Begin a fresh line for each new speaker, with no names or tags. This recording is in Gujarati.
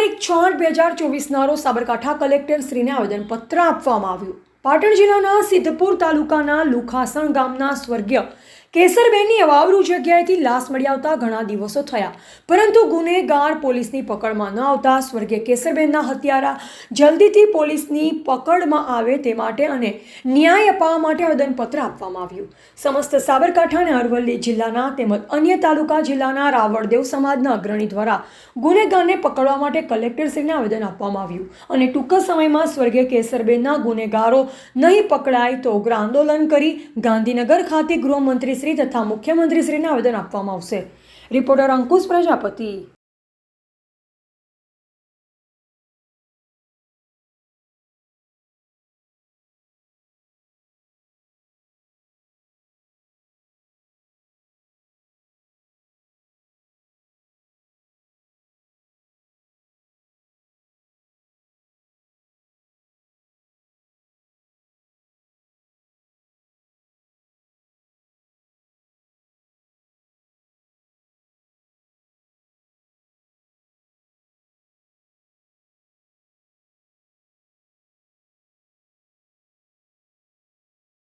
છ બે હજાર ચોવીસના રોજ સાબરકાંઠા કલેક્ટર શ્રીને આવેદનપત્ર આપવામાં આવ્યું. પાટણ જિલ્લાના સિદ્ધપુર તાલુકાના લુખાસણ ગામના સ્વર્ગીય કેસરબેનની અવાવરૂ જગ્યાએથી લાશ મળી આવતા ઘણા દિવસો થયા. પરંતુ ગુનેગાર પોલીસની પકડમાં ન આવતા સ્વર્ગીય કેસરબેનના હત્યારા જલ્દીથી પોલીસની પકડમાં આવે તે માટે અને ન્યાય અપાવવા માટે આવેદનપત્ર આપવામાં આવ્યું. સમસ્ત સાબરકાંઠા અને અરવલ્લી જિલ્લાના તેમજ અન્ય તાલુકા જિલ્લાના રાવળદેવ સમાજના અગ્રણી દ્વારા ગુનેગારને પકડવા માટે કલેક્ટરશ્રીને આવેદન આપવામાં આવ્યું અને ટૂંક સમયમાં સ્વર્ગીય કેસરબેનના ગુનેગારો નહીં પકડાય તો ઉગ્ર આંદોલન કરી ગાંધીનગર ખાતે ગૃહમંત્રી શ્રી તથા મુખ્યમંત્રીશ્રીને આવેદન આપવામાં આવશે. રિપોર્ટર અંકુશ પ્રજાપતિ.